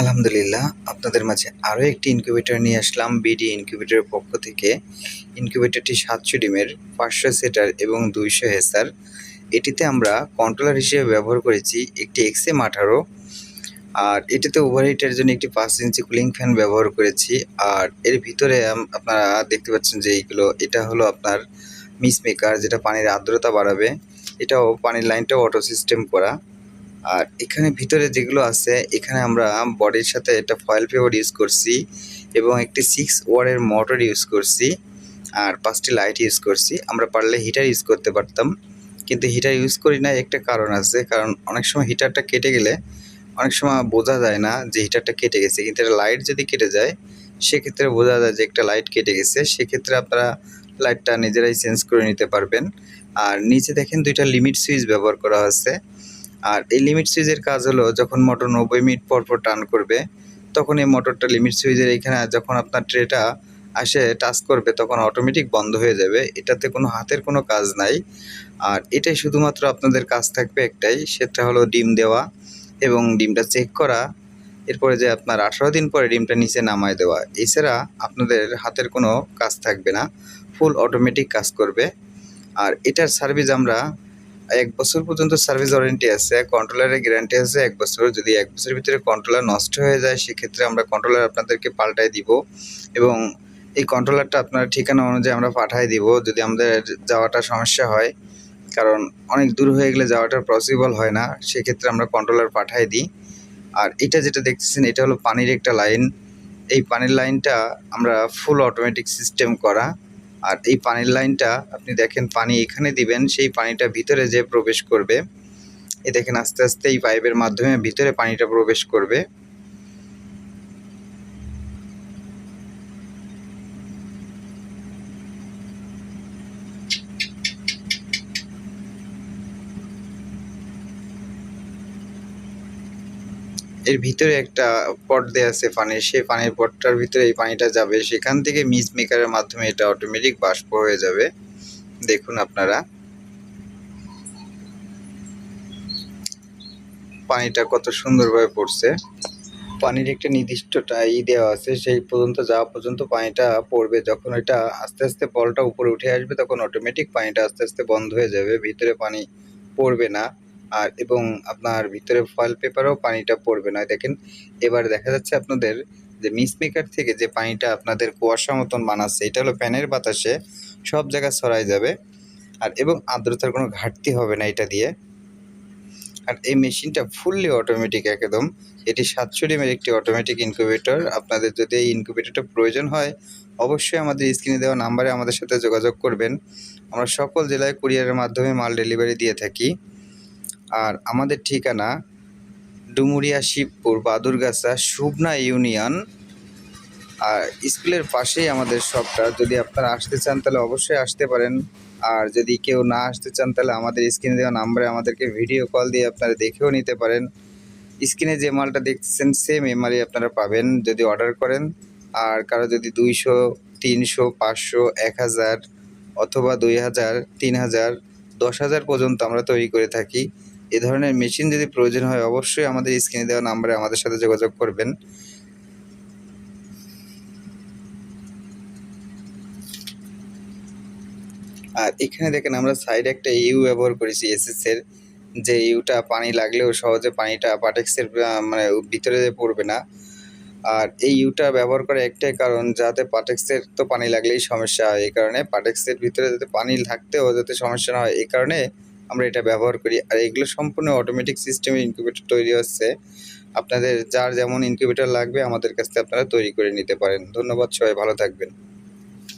আলহামদুলিল্লাহ, আপনাদের মাঝে আরও একটি ইনকিউবেটর নিয়ে আসলাম বিডি ইনকিউবেটরের পক্ষ থেকে। ইনকিউবেটরটি সাতশো ডিমের, পাঁচশো সেটার এবং দুইশো হেসার এটিতে আমরা কন্ট্রোলার হিসেবে ব্যবহার করেছি একটি এক্সএম আঠারো। আর এটিতে ওভারহিটের জন্য একটি পাঁচ ইঞ্চি কুলিং ফ্যান ব্যবহার করেছি। আর এর ভিতরে আপনারা দেখতে পাচ্ছেন যে এইগুলো, এটা হলো আপনার মিস মেকার যেটা পানির আর্দ্রতা বাড়াবে। এটাও পানির লাইনটাও অটো সিস্টেম করা। আর এখানে ভিতরে যেগুলো আছে, এখানে আমরা বডির সাথে একটা ফয়েল পেপার ইউজ করছি এবং একটি সিক্স ওয়ারের মোটর ইউজ করছি আর পাঁচটি লাইট ইউজ করছি। আমরা পারলে হিটার ইউজ করতে পারতাম, কিন্তু হিটার ইউজ করি না একটা কারণ আছে, কারণ অনেক সময় হিটারটা কেটে গেলে অনেক সময় বোঝা যায় না যে হিটারটা কেটে গেছে, কিন্তু এটা লাইট যদি কেটে যায়, সেক্ষেত্রে বোঝা যায় যে একটা লাইট কেটে গেছে। সেক্ষেত্রে আপনারা লাইটটা নিজেরাই চেঞ্জ করে নিতে পারবেন। আর নিচে দেখেন দুইটা লিমিট সুইচ ব্যবহার করা হয়েছে। আর এই লিমিট সুইচের কাজ হলো যখন মোটর নব্বই মিনিট পর পর টান করবে, তখন এই মোটরটা লিমিট সুইচের এখানে যখন আপনার ট্রেটা আসে টাচ করবে, তখন অটোমেটিক বন্ধ হয়ে যাবে। এটাতে কোনো হাতের কোনো কাজ নাই। আর এটাই শুধুমাত্র আপনাদের কাজ থাকবে একটাই, সেটা হলো ডিম দেওয়া এবং ডিমটা চেক করা। এরপরে যে আপনার আঠারো দিন পরে ডিমটা নিচে নামায় দেওয়া, এছাড়া আপনাদের হাতের কোনো কাজ থাকবে না। ফুল অটোমেটিক কাজ করবে। আর এটার সার্ভিস আমরা এক বছর পর্যন্ত সার্ভিস ওয়ারেন্টি আছে কন্ট্রোলারের গ্যারান্টি আছে, এক বছর যদি এক বছরের ভিতরে কন্ট্রোলার নষ্ট হয়ে যায়, সেক্ষেত্রে আমরা কন্ট্রোলার আপনাদেরকে পাল্টাই দিব এবং এই কন্ট্রোলারটা আপনার ঠিকানা অনুযায়ী আমরা পাঠাই দিব যদি আমাদের যাওয়াটা সমস্যা হয়। কারণ অনেক দূর হয়ে গেলে যাওয়াটা পসিবল হয় না, সেক্ষেত্রে আমরা কন্ট্রোলার পাঠাই দিই। আর এটা যেটা দেখতেছেন, এটা হলো পানির একটা লাইন এই পানির লাইনটা আমরা ফুল অটোমেটিক সিস্টেম করা। আর এই পানির লাইনটা আপনি দেখেন, পানি এখানে দিবেন, সেই পানিটা ভিতরে যে প্রবেশ করবে, এ দেখেন আস্তে আস্তে এই পাইপের মাধ্যমে ভিতরে পানিটা প্রবেশ করবে। এর ভিতরে একটা পট দেওয়া আছে পানির, সেই পানির পটটার ভিতরে এই পানিটা যাবে। সেখান থেকে মিস মেকারের মাধ্যমে এটা অটোমেটিক বাষ্প হয়ে যাবে। দেখুন আপনারা। পানিটা কত সুন্দরভাবে পড়ছে। পানির একটা নির্দিষ্ট ই দেওয়া আছে, সেই পর্যন্ত যাওয়া পর্যন্ত পানিটা পড়বে। যখন এটা আস্তে আস্তে বলটা উপরে উঠে আসবে, তখন অটোমেটিক পানিটা আস্তে আস্তে বন্ধ হয়ে যাবে। ভিতরে পানি পড়বে না। আর এবং আপনার ভিতরে ফয়েল পেপারেও পানিটা পড়বে। না দেখেন, এবার দেখা যাচ্ছে আপনাদের যে মিস মেকার থেকে যে পানিটা আপনাদের কুয়াশা মতন বানাচ্ছে, এটা হলো ফ্যানের বাতাসে সব জায়গায় ছড়াই যাবে। আর এবং আর্দ্রতার কোনো ঘাটতি হবে না এটা দিয়ে। আর এই মেশিনটা ফুললি অটোমেটিক একদম। এটি সাতশো ডিমের একটি অটোমেটিক ইনকিউবেটর আপনাদের যদি এই ইনকিউবেটরটা প্রয়োজন হয়, অবশ্যই আমাদের স্ক্রিনে দেওয়া নাম্বারে আমাদের সাথে যোগাযোগ করবেন। আমরা সকল জেলায় কুরিয়ারের মাধ্যমে মাল ডেলিভারি দিয়ে থাকি। আর আমাদের ঠিকানা ডুমুরিয়া শিবপুর বাদুরগাছা শুভনা ইউনিয়ন। আর স্কুলের পাশেই আমাদের শপটা। যদি আপনারা আসতে চান তাহলে অবশ্যই আসতে পারেন। আর যদি কেউ না আসতে চান তাহলে আমাদের স্ক্রিনে দেওয়া নাম্বারে আমাদেরকে ভিডিও কল দিয়ে আপনারা দেখেও নিতে পারেন। স্ক্রিনে যে মালটা দেখতেছেন সেম এমআরই আপনারা পাবেন যদি অর্ডার করেন। আর কারও যদি দুইশো, তিনশো, পাঁচশো, এক হাজার অথবা দুই হাজার, তিন হাজার, দশ হাজার পর্যন্ত আমরা তৈরি করে থাকি। এ ধরনের মেশিন যদি প্রয়োজন হয়, অবশ্যই আমাদের স্ক্রিনে দেওয়া নাম্বারে আমাদের সাথে যোগাযোগ করবেন। আর এখানে দেখেন আমরা সাইডে একটা ইউ ব্যবহার করেছি এসএস এর। যে ইউটা পানি লাগলেও সহজে পানিটা পাটেক্সের মানে ভিতরে পড়বে না। আর এই ইউটা ব্যবহার করে একটাই কারণ, যাতে পাটেক্সের তো পানি লাগলেই সমস্যা হয়। এই কারণে পাটেক্সের ভিতরে যাতে পানি থাকতেও যাতে সমস্যা না হয়, এই কারণে আমরা এটা ব্যবহার করি। আর এগুলো সম্পূর্ণ অটোমেটিক সিস্টেমে ইনকিউবেটর তৈরি হচ্ছে। আপনাদের যার যেমন ইনকিউবেটর লাগবে, আমাদের কাছ থেকে আপনারা তৈরি করে নিতে পারেন। ধন্যবাদ সবাই, ভালো থাকবেন।